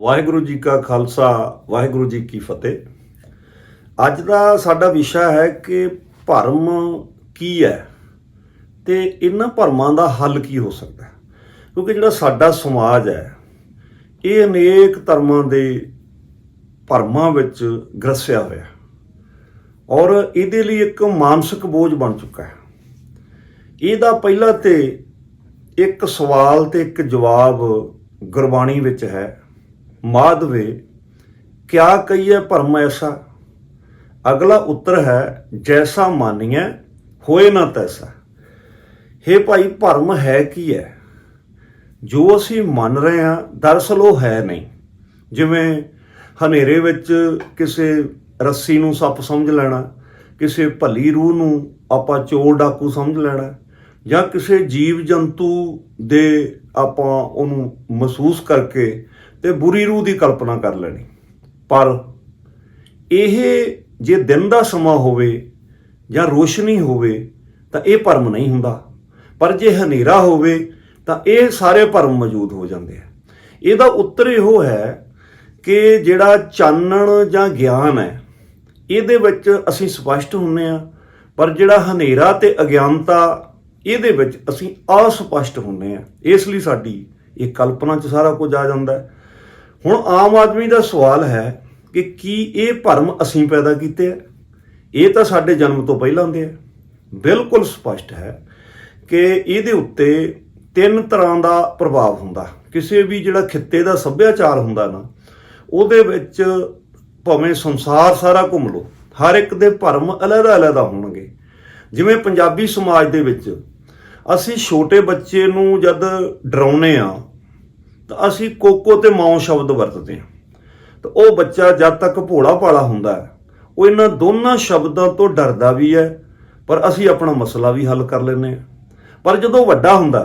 ਵਾਹਿਗੁਰੂ ਜੀ ਕਾ ਖਾਲਸਾ, ਵਾਹਿਗੁਰੂ ਜੀ ਕੀ ਫਤਿਹ। ਅੱਜ ਦਾ ਸਾਡਾ ਵਿਸ਼ਾ ਹੈ ਕਿ ਭਰਮ ਕੀ ਹੈ ਤੇ ਇਹਨਾਂ ਭਰਮਾਂ ਦਾ ਹੱਲ ਕੀ ਹੋ ਸਕਦਾ ਹੈ। ਕਿਉਂਕਿ ਜਿਹੜਾ ਸਾਡਾ ਸਮਾਜ ਹੈ, ਇਹ ਅਨੇਕ ਧਰਮਾਂ ਦੇ ਭਰਮਾਂ ਵਿੱਚ ਗ੍ਰਸਿਆ ਹੋਇਆ ਔਰ ਇਹਦੇ ਲਈ ਇੱਕ ਮਾਨਸਿਕ ਬੋਝ ਬਣ ਚੁੱਕਾ ਹੈ। ਇਹਦਾ ਪਹਿਲਾ ਤੇ ਇੱਕ ਸਵਾਲ ਤੇ ਇੱਕ ਜਵਾਬ ਗੁਰਬਾਣੀ ਵਿੱਚ ਹੈ। ਮਾਧਵੇ, ਕਿਆ ਕਹੀਏ ਭਰਮ ਐਸਾ? ਅਗਲਾ ਉੱਤਰ ਹੈ, ਜੈਸਾ ਮਾਨੀਐ, ਹੋਏ ਨਾ ਤੈਸਾ। ਹੇ ਭਾਈ, ਭਰਮ ਹੈ ਕੀ ਹੈ ਜੋ ਅਸੀਂ ਮੰਨ ਰਹੇ ਹਾਂ ਦਰਅਸਲ ਉਹ ਹੈ ਨਹੀਂ। ਜਿਵੇਂ ਹਨੇਰੇ ਵਿੱਚ ਕਿਸੇ ਰੱਸੀ ਨੂੰ ਸੱਪ ਸਮਝ ਲੈਣਾ, ਕਿਸੇ ਭਲੀ ਰੂਹ ਨੂੰ ਆਪਾਂ ਚੋਰ ਡਾਕੂ ਸਮਝ ਲੈਣਾ, ਜਾਂ ਕਿਸੇ ਜੀਵ ਜੰਤੂ ਦੇ ਆਪਾਂ ਉਹਨੂੰ ਮਹਿਸੂਸ ਕਰਕੇ ਤੇ ਬੁਰੀ ਰੂਹ ਦੀ ਕਲਪਨਾ ਕਰ ਲੈਣੀ। ਪਰ ਇਹ ਜੇ ਦਿਨ ਦਾ ਸਮਾਂ ਹੋਵੇ ਜਾਂ ਰੋਸ਼ਨੀ ਹੋਵੇ, ਤਾਂ ਇਹ ਭਰਮ ਨਹੀਂ ਹੁੰਦਾ। ਪਰ ਜੇ ਹਨੇਰਾ ਹੋਵੇ, ਤਾਂ ਇਹ ਸਾਰੇ ਭਰਮ ਮੌਜੂਦ ਹੋ ਜਾਂਦੇ ਆ। ਇਹਦਾ ਉੱਤਰ ਇਹੋ ਹੈ ਕਿ ਜਿਹੜਾ ਚਾਨਣ ਜਾਂ ਗਿਆਨ ਹੈ, ਇਹਦੇ ਵਿੱਚ ਅਸੀਂ ਸਪਸ਼ਟ ਹੁੰਨੇ ਆ। ਪਰ ਜਿਹੜਾ ਹਨੇਰਾ ਤੇ ਅਗਿਆਨਤਾ, ਇਹਦੇ ਵਿੱਚ ਅਸੀਂ ਅਸਪਸ਼ਟ ਹੁੰਨੇ ਆ। ਇਸ ਲਈ ਸਾਡੀ ਇਹ ਕਲਪਨਾ 'ਚ ਸਾਰਾ ਕੁਝ ਆ ਜਾਂਦਾ ਹੈ। ਹੁਣ ਆਮ ਆਦਮੀ ਦਾ ਸਵਾਲ ਹੈ ਕਿ ਕੀ ਇਹ ਭਰਮ ਅਸੀਂ ਪੈਦਾ ਕੀਤੇ ਆ? ਇਹ ਤਾਂ ਸਾਡੇ ਜਨਮ ਤੋਂ ਪਹਿਲਾਂ ਦੇ ਆ। ਬਿਲਕੁਲ ਸਪਸ਼ਟ ਹੈ ਕਿ ਇਹਦੇ ਉੱਤੇ ਤਿੰਨ ਤਰ੍ਹਾਂ ਦਾ ਪ੍ਰਭਾਵ ਹੁੰਦਾ। ਕਿਸੇ ਵੀ ਜਿਹੜਾ ਖਿੱਤੇ ਦਾ ਸੱਭਿਆਚਾਰ ਹੁੰਦਾ ਨਾ, ਉਹਦੇ ਵਿੱਚ ਭਾਵੇਂ ਸੰਸਾਰ ਸਾਰਾ ਘੁੰਮ ਲਓ, ਹਰ ਇੱਕ ਦੇ ਭਰਮ ਅਲੱਗ-ਅਲੱਗ ਹੋਣਗੇ। ਜਿਵੇਂ ਪੰਜਾਬੀ ਸਮਾਜ ਦੇ ਵਿੱਚ ਅਸੀਂ ਛੋਟੇ ਬੱਚੇ ਨੂੰ ਜਦ ਡਰਾਉਨੇ ਆ ਤਾਂ ਅਸੀਂ ਕੋਕੋ ਤੇ ਮਾਂ ਸ਼ਬਦ ਵਰਤਦੇ ਹਾਂ। ਤਾਂ ਉਹ ਬੱਚਾ ਜਦ ਤੱਕ ਭੋਲਾ ਭਾਲਾ ਹੁੰਦਾ ਹੈ, ਉਹ ਇਹਨਾਂ ਦੋਨਾਂ ਸ਼ਬਦਾਂ ਤੋਂ ਡਰਦਾ ਵੀ ਹੈ, ਪਰ ਅਸੀਂ ਆਪਣਾ ਮਸਲਾ ਵੀ ਹੱਲ ਕਰ ਲੈਂਦੇ ਹਾਂ। ਪਰ ਜਦੋਂ ਵੱਡਾ ਹੁੰਦਾ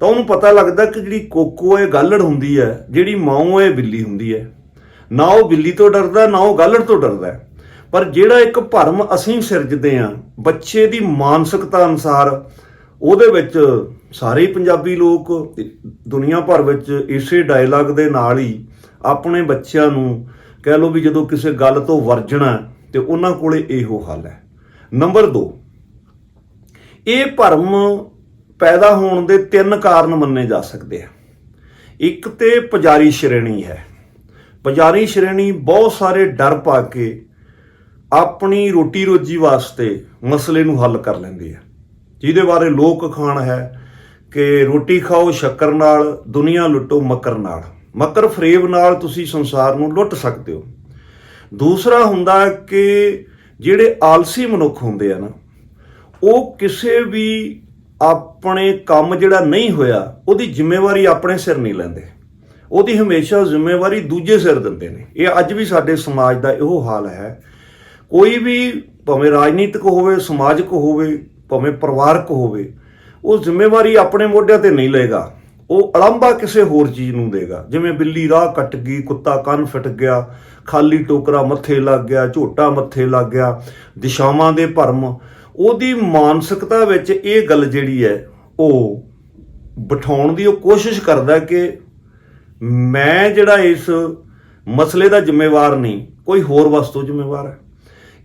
ਤਾਂ ਉਹਨੂੰ ਪਤਾ ਲੱਗਦਾ ਕਿ ਜਿਹੜੀ ਕੋਕੋ ਹੈ ਗਾਲੜ ਹੁੰਦੀ ਹੈ, ਜਿਹੜੀ ਮਾਂ ਹੈ ਬਿੱਲੀ ਹੁੰਦੀ ਹੈ। ਨਾ ਉਹ ਬਿੱਲੀ ਤੋਂ ਡਰਦਾ, ਨਾ ਉਹ ਗਾਲੜ ਤੋਂ ਡਰਦਾ ਪਰ ਜਿਹੜਾ ਇੱਕ ਭਰਮ ਅਸੀਂ ਸਿਰਜਦੇ ਹਾਂ, ਬੱਚੇ ਦੀ ਮਾਨਸਿਕਤਾ ਅਨੁਸਾਰ ਉਹਦੇ ਵਿੱਚ ਸਾਰੇ ਪੰਜਾਬੀ ਲੋਕ ਦੁਨੀਆ ਭਰ ਵਿੱਚ ਇਸੇ ਡਾਇਲੌਗ ਦੇ ਨਾਲ ਹੀ ਆਪਣੇ ਬੱਚਿਆਂ ਨੂੰ ਕਹਿ ਲਓ ਵੀ ਜਦੋਂ ਕਿਸੇ ਗੱਲ ਤੋਂ ਵਰਜਣਾ ਤੇ ਉਹਨਾਂ ਕੋਲੇ ਇਹੋ ਹੱਲ ਹੈ। ਨੰਬਰ 2 ਇਹ ਭਰਮ ਪੈਦਾ ਹੋਣ ਦੇ ਤਿੰਨ ਕਾਰਨ ਮੰਨੇ ਜਾ ਸਕਦੇ ਆ। ਇੱਕ ਤੇ ਪੁਜਾਰੀ ਸ਼੍ਰੇਣੀ ਹੈ। ਪੁਜਾਰੀ ਸ਼੍ਰੇਣੀ ਬਹੁਤ ਸਾਰੇ ਡਰ ਪਾ ਕੇ ਆਪਣੀ ਰੋਟੀ ਰੋਜੀ ਵਾਸਤੇ ਮਸਲੇ ਨੂੰ ਹੱਲ ਕਰ ਲੈਂਦੇ ਆ ਜਿਹਦੇ ਬਾਰੇ ਲੋਕ ਖਾਣ ਹੈ ਕਿ ਰੋਟੀ ਖਾਓ ਸ਼ੱਕਰ ਨਾਲ, ਦੁਨੀਆ ਲੁੱਟੋ ਮਕਰ ਨਾਲ। ਮਕਰ ਫਰੇਬ ਨਾਲ ਤੁਸੀਂ ਸੰਸਾਰ ਨੂੰ ਲੁੱਟ ਸਕਦੇ ਹੋ। ਦੂਸਰਾ ਹੁੰਦਾ ਕਿ ਜਿਹੜੇ ਆਲਸੀ ਮਨੁੱਖ ਹੁੰਦੇ ਆ ਨਾ, ਉਹ ਕਿਸੇ ਵੀ ਆਪਣੇ ਕੰਮ ਜਿਹੜਾ ਨਹੀਂ ਹੋਇਆ, ਉਹਦੀ ਜ਼ਿੰਮੇਵਾਰੀ ਆਪਣੇ ਸਿਰ ਨਹੀਂ ਲੈਂਦੇ। ਉਹਦੀ ਹਮੇਸ਼ਾ ਜ਼ਿੰਮੇਵਾਰੀ ਦੂਜੇ ਸਿਰ ਦਿੰਦੇ ਨੇ। ਇਹ ਅੱਜ ਵੀ ਸਾਡੇ ਸਮਾਜ ਦਾ ਇਹੋ ਹਾਲ ਹੈ। ਕੋਈ ਵੀ ਭਾਵੇਂ ਰਾਜਨੀਤਿਕ ਹੋਵੇ, ਸਮਾਜਿਕ ਹੋਵੇ ਭਾਵੇਂ ਪਰਿਵਾਰਕ ਹੋਵੇ, ਉਹ ਜ਼ਿੰਮੇਵਾਰੀ ਆਪਣੇ ਮੋਢਿਆਂ ਤੇ ਨਹੀਂ ਲਏਗਾ। ਉਹ ਅਲੰਬਾ ਕਿਸੇ ਹੋਰ ਚੀਜ਼ ਨੂੰ ਦੇਗਾ। ਜਿਵੇਂ ਬਿੱਲੀ ਰਾਹ ਕੱਟ ਗਈ, ਕੁੱਤਾ ਕੰਨ ਫਿਟ ਗਿਆ, ਖਾਲੀ ਟੋਕਰਾ ਮੱਥੇ ਲੱਗ ਗਿਆ, ਝੋਟਾ ਮੱਥੇ ਲੱਗ ਗਿਆ, ਦਿਸ਼ਾਵਾਂ ਦੇ ਭਰਮ। ਉਹਦੀ ਮਾਨਸਿਕਤਾ ਵਿੱਚ ਇਹ ਗੱਲ ਜਿਹੜੀ ਹੈ, ਉਹ ਬਿਠਾਉਣ ਦੀ ਉਹ ਕੋਸ਼ਿਸ਼ ਕਰਦਾ ਕਿ ਮੈਂ ਜਿਹੜਾ ਇਸ ਮਸਲੇ ਦਾ ਜ਼ਿੰਮੇਵਾਰ ਨਹੀਂ, ਕੋਈ ਹੋਰ ਵਸਤੂ ਜ਼ਿੰਮੇਵਾਰ ਹੈ।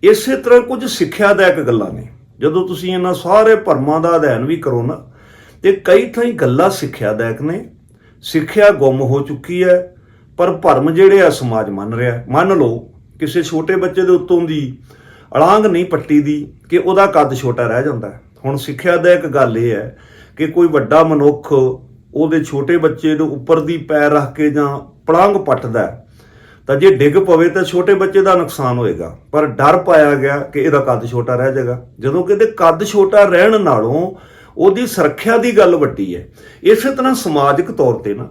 ਇਸੇ ਤਰ੍ਹਾਂ ਕੁਝ ਸਿੱਖਿਆ ਸਿੱਖਿਆਦਾਇਕ ਗੱਲਾਂ ਨੇ। ਜਦੋਂ ਤੁਸੀਂ ਇਹਨਾਂ ਸਾਰੇ ਭਰਮਾਂ ਦਾ ਅਧਿਐਨ ਵੀ ਕਰੋ ਨਾ, ਤੇ ਕਈ ਥਾਈਂ ਗੱਲਾਂ ਸਿੱਖਿਆਦਾਇਕ ਨੇ ਸਿੱਖਿਆ ਗੁੰਮ ਹੋ ਚੁੱਕੀ ਹੈ, ਪਰ ਭਰਮ ਜਿਹੜੇ ਆ ਸਮਾਜ ਮੰਨ ਰਿਹਾ ਮੰਨ ਲਓ, ਕਿਸੇ ਛੋਟੇ ਬੱਚੇ ਦੇ ਉੱਤੋਂ ਦੀ ਅਲਾਂਗ ਨਹੀਂ ਪੱਟੀ ਦੀ ਕਿ ਉਹਦਾ ਕੱਦ ਛੋਟਾ ਰਹਿ ਜਾਂਦਾ ਹੈ। ਹੁਣ ਸਿੱਖਿਆਦਾਇਕ ਗੱਲ ਇਹ ਹੈ ਕਿ ਕੋਈ ਵੱਡਾ ਮਨੁੱਖ ਉਹਦੇ ਛੋਟੇ ਬੱਚੇ ਦੇ ਉੱਪਰ ਦੀ ਪੈਰ ਰੱਖ ਕੇ ਜਾਂ ਪਲੰਗ ਪੱਟਦਾ ਤਾਂ ਜੇ ਡਿੱਗ ਪਵੇ ਤਾਂ ਛੋਟੇ ਬੱਚੇ ਦਾ ਨੁਕਸਾਨ ਹੋਏਗਾ। ਪਰ ਡਰ ਪਾਇਆ ਗਿਆ ਕਿ ਇਹਦਾ ਕੱਦ ਛੋਟਾ ਰਹਿ ਜਾਏਗਾ। ਜਦੋਂ ਕਿ ਇਹਦੇ ਕੱਦ ਛੋਟਾ ਰਹਿਣ ਨਾਲੋਂ ਉਹਦੀ ਸੁਰੱਖਿਆ ਦੀ ਗੱਲ ਵੱਡੀ ਹੈ। ਇਸੇ ਤਰ੍ਹਾਂ ਸਮਾਜਿਕ ਤੌਰ ਤੇ ਨਾ,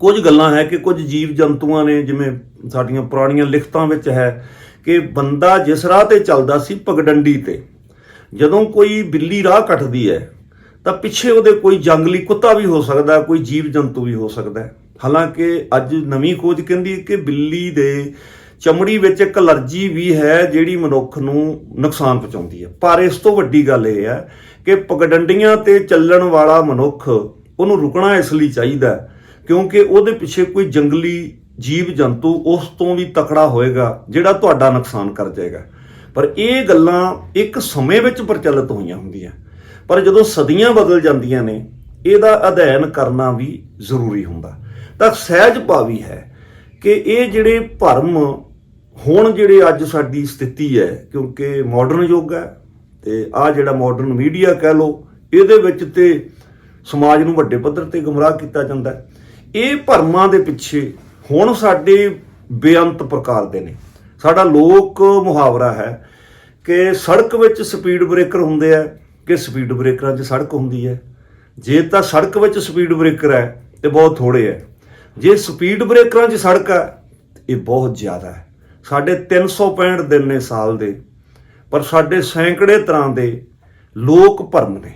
ਕੁਝ ਗੱਲਾਂ ਹੈ ਕਿ ਕੁਝ ਜੀਵ ਜੰਤੂਆਂ ਨੇ, ਜਿਵੇਂ ਸਾਡੀਆਂ ਪੁਰਾਣੀਆਂ ਲਿਖਤਾਂ ਵਿੱਚ ਹੈ ਕਿ ਬੰਦਾ ਜਿਸ ਰਾਹ ਤੇ ਚੱਲਦਾ ਸੀ ਪਗਡੰਡੀ ਤੇ, ਜਦੋਂ ਕੋਈ ਬਿੱਲੀ ਰਾਹ ਕੱਟਦੀ ਹੈ, ਤਾਂ ਪਿੱਛੇ ਉਹਦੇ ਕੋਈ ਜੰਗਲੀ ਕੁੱਤਾ ਵੀ ਹੋ ਸਕਦਾ, ਕੋਈ ਜੀਵ ਜੰਤੂ ਵੀ ਹੋ ਸਕਦਾ ਹਾਲਾਂਕਿ ਅੱਜ ਨਵੀਂ ਖੋਜ ਕਹਿੰਦੀ ਹੈ ਕਿ ਬਿੱਲੀ ਦੇ ਚਮੜੀ ਵਿੱਚ ਇੱਕ ਅਲਰਜੀ ਵੀ ਹੈ, ਜਿਹੜੀ ਮਨੁੱਖ ਨੂੰ ਨੁਕਸਾਨ ਪਹੁੰਚਾਉਂਦੀ ਹੈ। ਪਰ ਇਸ ਤੋਂ ਵੱਡੀ ਗੱਲ ਇਹ ਹੈ ਕਿ ਪਗਡੰਡੀਆਂ ਤੇ ਚੱਲਣ ਵਾਲਾ ਮਨੁੱਖ ਉਹਨੂੰ ਰੁਕਣਾ ਇਸ ਲਈ ਚਾਹੀਦਾ ਕਿਉਂਕਿ ਉਹਦੇ ਪਿੱਛੇ ਕੋਈ ਜੰਗਲੀ ਜੀਵ ਜੰਤੂ ਉਸ ਤੋਂ ਵੀ ਤਕੜਾ ਹੋਏਗਾ, ਜਿਹੜਾ ਤੁਹਾਡਾ ਨੁਕਸਾਨ ਕਰ ਜਾਏਗਾ। ਪਰ ਇਹ ਗੱਲਾਂ ਇੱਕ ਸਮੇਂ ਵਿੱਚ ਪ੍ਰਚਲਿਤ ਹੋਈਆਂ ਹੁੰਦੀਆਂ। ਪਰ ਜਦੋਂ ਸਦੀਆਂ ਬਦਲ ਜਾਂਦੀਆਂ ਨੇ, ਇਹਦਾ ਅਧਿਐਨ ਕਰਨਾ ਵੀ ਜ਼ਰੂਰੀ ਹੁੰਦਾ। ਤਾਂ ਸਹਿਜ ਭਾਵੀ ਹੈ ਕਿ ਇਹ ਜਿਹੜੇ ਭਰਮ ਹੁਣ ਜਿਹੜੇ ਅੱਜ ਸਾਡੀ ਸਥਿਤੀ ਹੈ, ਕਿਉਂਕਿ ਮਾਡਰਨ ਯੁੱਗ ਹੈ ਤੇ ਆ ਜਿਹੜਾ ਮਾਡਰਨ ਮੀਡੀਆ ਕਹਿ ਲੋ ਇਹਦੇ ਵਿੱਚ ਤੇ ਸਮਾਜ ਨੂੰ ਵੱਡੇ ਪੱਧਰ ਤੇ ਗੁੰਮਰਾਹ ਕੀਤਾ ਜਾਂਦਾ ਹੈ। ਇਹ ਭਰਮਾਂ ਦੇ ਪਿੱਛੇ ਹੁਣ ਸਾਡੇ ਬੇਅੰਤ ਪ੍ਰਕਾਰ ਦੇ ਨੇ। ਸਾਡਾ ਲੋਕ ਮੁਹਾਵਰਾ ਹੈ ਕਿ ਸੜਕ ਵਿੱਚ ਸਪੀਡ ਬ੍ਰੇਕਰ ਹੁੰਦੇ ਆ, ਕਿ ਸਪੀਡ ਬ੍ਰੇਕਰਾਂ 'ਚ ਸੜਕ ਹੁੰਦੀ ਹੈ। ਜੇ ਤਾਂ ਸੜਕ ਵਿੱਚ ਸਪੀਡ ਬ੍ਰੇਕਰ ਹੈ ਤੇ ਬਹੁਤ ਥੋੜੇ ਹੈ। ਜੇ ਸਪੀਡ ਬ੍ਰੇਕਰਾਂ 'ਚ ਸੜਕ ਹੈ, ਇਹ ਬਹੁਤ ਜ਼ਿਆਦਾ ਹੈ। ਸਾਡੇ 365 ਦਿਨ ਨੇ ਸਾਲ ਦੇ, ਪਰ ਸਾਡੇ ਸੈਂਕੜੇ ਤਰ੍ਹਾਂ ਦੇ ਲੋਕ ਭਰਮ ਨੇ।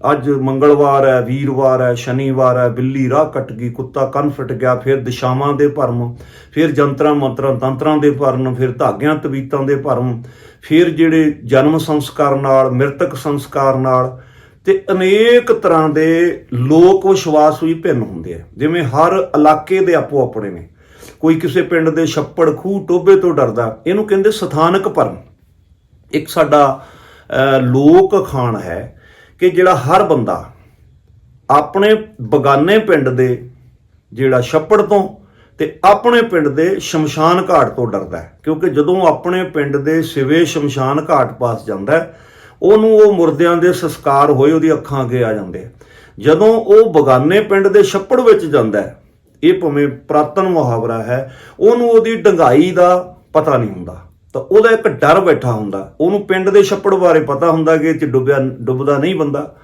ਅੱਜ ਮੰਗਲਵਾਰ ਹੈ, ਵੀਰਵਾਰ ਹੈ, ਸ਼ਨੀਵਾਰ ਹੈ, ਬਿੱਲੀ ਰਾਹ ਕੱਟ ਗਈ, ਕੁੱਤਾ ਕੰਨ ਫਟ ਗਿਆ, ਫਿਰ ਦਿਸ਼ਾਵਾਂ ਦੇ ਭਰਮ, ਫਿਰ ਜੰਤਰਾਂ ਮੰਤਰਾਂ, ਤੰਤਰਾਂ ਦੇ ਭਰਮ, ਫਿਰ ਧਾਗਿਆਂ, ਤਵੀਤਾਂ ਦੇ ਭਰਮ, ਫਿਰ ਜਿਹੜੇ ਜਨਮ ਸੰਸਕਾਰ ਨਾਲ, ਮ੍ਰਿਤਕ ਸੰਸਕਾਰ ਨਾਲ ਤੇ ਅਨੇਕ ਤਰ੍ਹਾਂ ਦੇ ਲੋਕ ਵਿਸ਼ਵਾਸ ਵੀ ਭਿੰਨ ਹੁੰਦੇ ਆ। ਜਿਵੇਂ ਹਰ ਇਲਾਕੇ ਦੇ ਆਪੋ ਆਪਣੇ ਨੇ। ਕੋਈ ਕਿਸੇ ਪਿੰਡ ਦੇ ਛੱਪੜ ਖੂਹ ਟੋਬੇ ਤੋਂ ਡਰਦਾ, ਇਹਨੂੰ ਕਹਿੰਦੇ ਸਥਾਨਕ ਭਰਮ। ਇੱਕ ਸਾਡਾ ਲੋਕ ਅਖਾਣ ਹੈ ਕਿ ਜਿਹੜਾ ਹਰ ਬੰਦਾ ਆਪਣੇ ਬਗਾਨੇ ਪਿੰਡ ਦੇ ਜਿਹੜਾ ਛੱਪੜ ਤੋਂ ਤੇ ਆਪਣੇ ਪਿੰਡ ਦੇ ਸ਼ਮਸ਼ਾਨ ਘਾਟ ਤੋਂ ਡਰਦਾ ਕਿਉਂਕਿ ਜਦੋਂ ਆਪਣੇ ਪਿੰਡ ਦੇ ਸਿਵੇ ਸ਼ਮਸ਼ਾਨ ਘਾਟ ਪਾਸ ਜਾਂਦਾ ਹੈ ਉਹਨੂੰ ਉਹ ਮੁਰਦਿਆਂ ਦੇ ਸੰਸਕਾਰ ਹੋਏ, ਉਹਦੀ ਅੱਖਾਂ ਅੱਗੇ ਆ ਜਾਂਦੇ ਜਦੋਂ ਉਹ ਬਗਾਨੇ ਪਿੰਡ ਦੇ ਛੱਪੜ ਵਿੱਚ ਜਾਂਦਾ ਇਹ ਭਾਵੇਂ ਪ੍ਰਾਤਨ ਮੁਹਾਵਰਾ ਹੈ, ਉਹਨੂੰ ਉਹਦੀ ਡੰਗਾਈ ਦਾ ਪਤਾ ਨਹੀਂ ਹੁੰਦਾ। ਤਾਂ ਉਹਦਾ ਇੱਕ ਡਰ ਬੈਠਾ ਹੁੰਦਾ। ਉਹਨੂੰ ਪਿੰਡ ਦੇ ਛੱਪੜ ਬਾਰੇ ਪਤਾ ਹੁੰਦਾ ਕਿ ਇਹ ਚ ਡੁੱਬਿਆ, ਡੁੱਬਦਾ ਨਹੀਂ ਬੰਦਾ।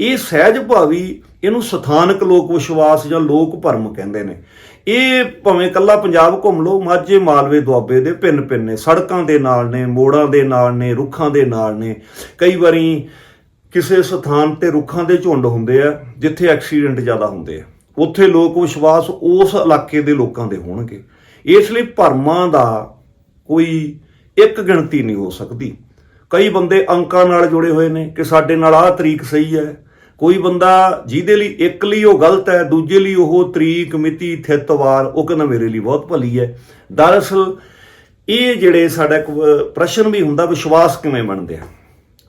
ਇਹ ਸਹਿਜ ਭਾਵੀ ਇਹਨੂੰ ਸਥਾਨਕ ਲੋਕ ਵਿਸ਼ਵਾਸ ਜਾਂ ਲੋਕ ਭਰਮ ਕਹਿੰਦੇ ਨੇ। ਇਹ ਭਾਵੇਂ ਕੱਲਾ ਪੰਜਾਬ ਘੁੰਮ ਲਓ, ਮਾਝੇ, ਮਾਲਵੇ, ਦੁਆਬੇ ਦੇ ਪਿੰਨ ਪਿੰਨ ਨੇ, ਸੜਕਾਂ ਦੇ ਨਾਲ ਨੇ, ਮੋੜਾਂ ਦੇ ਨਾਲ ਨੇ, ਰੁੱਖਾਂ ਦੇ ਨਾਲ ਨੇ। ਕਈ ਵਾਰੀ ਕਿਸੇ ਸਥਾਨ ਤੇ ਰੁੱਖਾਂ ਦੇ ਝੁੰਡ ਹੁੰਦੇ ਆ, ਜਿੱਥੇ ਐਕਸੀਡੈਂਟ ਜ਼ਿਆਦਾ ਹੁੰਦੇ ਆ। ਉੱਥੇ ਲੋਕ ਵਿਸ਼ਵਾਸ ਉਸ ਇਲਾਕੇ ਦੇ ਲੋਕਾਂ ਦੇ ਹੋਣਗੇ। ਇਸ ਲਈ ਭਰਮਾਂ ਦਾ ਕੋਈ ਇੱਕ ਗਿਣਤੀ ਨਹੀਂ ਹੋ ਸਕਦੀ। ਕਈ ਬੰਦੇ ਅੰਕਾਂ ਨਾਲ ਜੁੜੇ ਹੋਏ ਨੇ ਕਿ ਸਾਡੇ ਨਾਲ ਆਹ ਤਰੀਕ ਸਹੀ ਹੈ ਕੋਈ ਬੰਦਾ ਜਿਹਦੇ ਲਈ ਇੱਕ ਲਈ ਉਹ ਗਲਤ ਹੈ, ਦੂਜੇ ਲਈ ਉਹ ਤਰੀਕ, ਮਿਤੀ ਥਿੱਤਵਾਰ ਉਹ ਕਹਿੰਦਾ ਮੇਰੇ ਲਈ ਬਹੁਤ ਭਲੀ ਹੈ। ਦਰਅਸਲ ਇਹ ਜਿਹੜੇ ਸਾਡਾ ਇੱਕ ਪ੍ਰਸ਼ਨ ਵੀ ਹੁੰਦਾ, ਵਿਸ਼ਵਾਸ ਕਿਵੇਂ ਬਣਦੇ ਆ?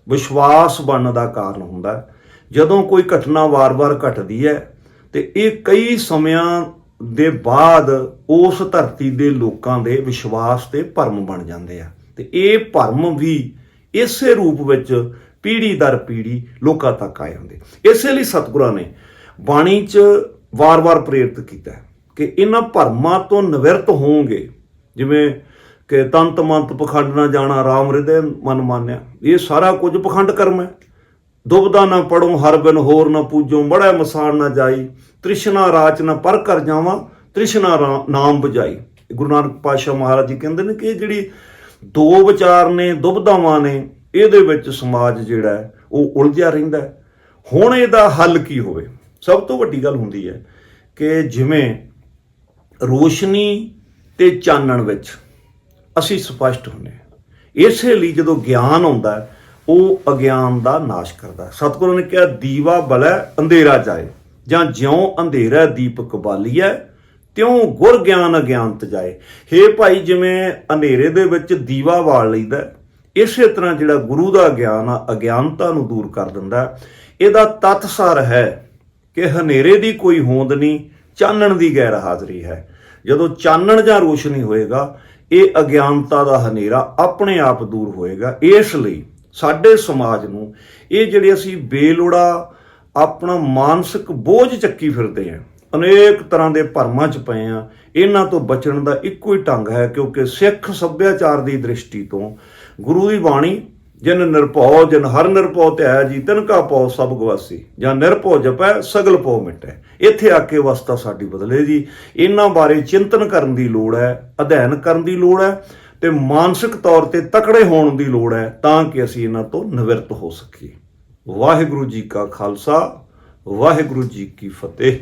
ਵਿਸ਼ਵਾਸ ਬਣਨ ਦਾ ਕਾਰਨ ਹੁੰਦਾ ਜਦੋਂ ਕੋਈ ਘਟਨਾ ਵਾਰ-ਵਾਰ ਘਟਦੀ ਹੈ, ਤੇ ਇਹ ਕਈ ਸਮਿਆਂ ਦੇ ਬਾਅਦ ਉਸ ਧਰਤੀ ਦੇ ਲੋਕਾਂ ਦੇ ਵਿਸ਼ਵਾਸ ਤੇ ਭਰਮ ਬਣ ਜਾਂਦੇ ਆ। ਤੇ ਇਹ ਭਰਮ ਵੀ ਇਸੇ ਰੂਪ ਵਿੱਚ ਪੀੜ੍ਹੀ ਦਰ ਪੀੜ੍ਹੀ ਲੋਕਾਂ ਤੱਕ ਆਏ ਹੁੰਦੇ। ਇਸੇ ਲਈ ਸਤਿਗੁਰਾਂ ਨੇ ਬਾਣੀ 'ਚ ਵਾਰ-ਵਾਰ ਪ੍ਰੇਰਿਤ ਕੀਤਾ ਕਿ ਇਹਨਾਂ ਭਰਮਾਂ ਤੋਂ ਨਿਵਰਤ ਹੋਵੋਗੇ। ਜਿਵੇਂ ਕਿ ਤੰਤ ਮੰਤ ਪਖੰਡ ਨਾ ਜਾਣਾ, ਰਾਮ ਹਿਰਦੇ ਮਨ ਮਾਨਿਆ। ਇਹ ਸਾਰਾ ਕੁਝ ਪਖੰਡ ਕਰਮ ਹੈ। ਦੁਬਦਾ ਨਾ ਪੜੋ ਹਰ ਬਿਨ ਹੋਰ ਨਾ ਪੂਜੋ ਬੜਾ ਮਸਾਨ ਨਾ ਜਾਈ। ਤ੍ਰਿਸ਼ਨਾ ਰਾਚ ਨਾ ਪਰ ਕਰ ਜਾਵਾਂ, ਤ੍ਰਿਸ਼ਨਾ ਰਾ- ਨਾਮ ਬਜਾਈ ਗੁਰੂ ਨਾਨਕ ਪਾਤਸ਼ਾਹ ਮਹਾਰਾਜ ਜੀ ਕਹਿੰਦੇ ਨੇ ਕਿ ਇਹ ਜਿਹੜੀ ਦੋ ਵਿਚਾਰ ਨੇ ਦੁਬਦਾਵਾਂ ਨੇ ਇਹਦੇ ਵਿੱਚ ਸਮਾਜ ਜਿਹੜਾ ਉਹ ਉਲਝਿਆ ਰਹਿੰਦਾ ਹੁਣ ਇਹਦਾ ਹੱਲ ਕੀ ਹੋਵੇ? ਸਭ ਤੋਂ ਵੱਡੀ ਗੱਲ ਹੁੰਦੀ ਹੈ ਕਿ ਜਿਵੇਂ ਰੋਸ਼ਨੀ ਤੇ ਚਾਨਣ ਵਿੱਚ ਅਸੀਂ ਸਪਸ਼ਟ ਹੁੰਨੇ ਹਾਂ। ਇਸੇ ਲਈ ਜਦੋਂ ਗਿਆਨ ਆਉਂਦਾ ਉਹ ਅਗਿਆਨ ਦਾ ਨਾਸ਼ ਕਰਦਾ ਸਤਿਗੁਰੂ ਨੇ ਕਿਹਾ, ਦੀਵਾ ਬਲੈ, ਅੰਧੇਰਾ ਜਾਏ। ਜਾਂ ਜਿਉਂ ਅੰਧੇਰਾ ਦੀਪਕ ਬਾਲੀਐ, ਤਿਉਂ ਗੁਰ ਗਿਆਨ ਅਗਿਆਨਤ ਜਾਏ। ਹੇ ਭਾਈ, ਜਿਵੇਂ ਹਨੇਰੇ ਦੇ ਵਿੱਚ ਦੀਵਾ ਬਾਲ ਲਈਦਾ ਇਸੇ ਤਰ੍ਹਾਂ ਜਿਹੜਾ ਗੁਰੂ ਦਾ ਗਿਆਨ ਆ, ਅਗਿਆਨਤਾ ਨੂੰ ਦੂਰ ਕਰ ਦਿੰਦਾ ਇਹਦਾ ਤੱਤ ਸਾਰ ਹੈ ਕਿ ਹਨੇਰੇ ਦੀ ਕੋਈ ਹੋਂਦ ਨਹੀਂ, ਚਾਨਣ ਦੀ ਗੈਰ ਹਾਜ਼ਰੀ ਹੈ। ਜਦੋਂ ਚਾਨਣ ਜਾਂ ਰੋਸ਼ਨੀ ਹੋਏਗਾ, ਇਹ ਅਗਿਆਨਤਾ ਦਾ ਹਨੇਰਾ ਆਪਣੇ ਆਪ ਦੂਰ ਹੋਏਗਾ। ਇਸ ਲਈ ਸਾਡੇ ਸਮਾਜ ਨੂੰ ਇਹ ਜਿਹੜੇ ਅਸੀਂ ਬੇਲੋੜਾ ਆਪਣਾ ਮਾਨਸਿਕ ਬੋਝ ਚੱਕੀ ਫਿਰਦੇ ਹਾਂ, ਅਨੇਕ ਤਰ੍ਹਾਂ ਦੇ ਭਰਮਾਂ 'ਚ ਪਏ ਆ ਇਹਨਾਂ ਤੋਂ ਬਚਣ ਦਾ ਇੱਕੋ ਹੀ ਢੰਗ ਹੈ ਕਿਉਂਕਿ ਸਿੱਖ ਸੱਭਿਆਚਾਰ ਦੀ ਦ੍ਰਿਸ਼ਟੀ ਤੋਂ ਗੁਰੂ ਦੀ ਬਾਣੀ, ਜਿਨ ਨਿਰਭਉ, ਜਿਨ ਹਰ ਨਿਰਭਉ ਧਿਆਇਆ ਜੀ, ਤਿਨ ਕਾ ਪਉ ਸਭ ਗਵਾਸੀ। ਜਾਂ ਨਿਰਭਉ ਜਪੈ, ਸਗਲ ਪਉ ਮਿਟੈ। ਇੱਥੇ ਆ ਕੇ ਅਵਸਥਾ ਸਾਡੀ ਬਦਲੇ ਜੀ। ਇਹਨਾਂ ਬਾਰੇ ਚਿੰਤਨ ਕਰਨ ਦੀ ਲੋੜ ਹੈ, ਅਧਿਐਨ ਕਰਨ ਦੀ ਲੋੜ ਹੈ, ਤੇ ਮਾਨਸਿਕ ਤੌਰ ਤੇ ਤਕੜੇ ਹੋਣ ਦੀ ਲੋੜ ਹੈ, ਤਾਂ ਕਿ ਅਸੀਂ ਇਹਨਾਂ ਤੋਂ ਨਿਵਰਤ ਹੋ ਸਕੀਏ। ਵਾਹਿਗੁਰੂ ਜੀ ਕਾ ਖਾਲਸਾ, ਵਾਹਿਗੁਰੂ ਜੀ ਕੀ ਫਤਿਹ।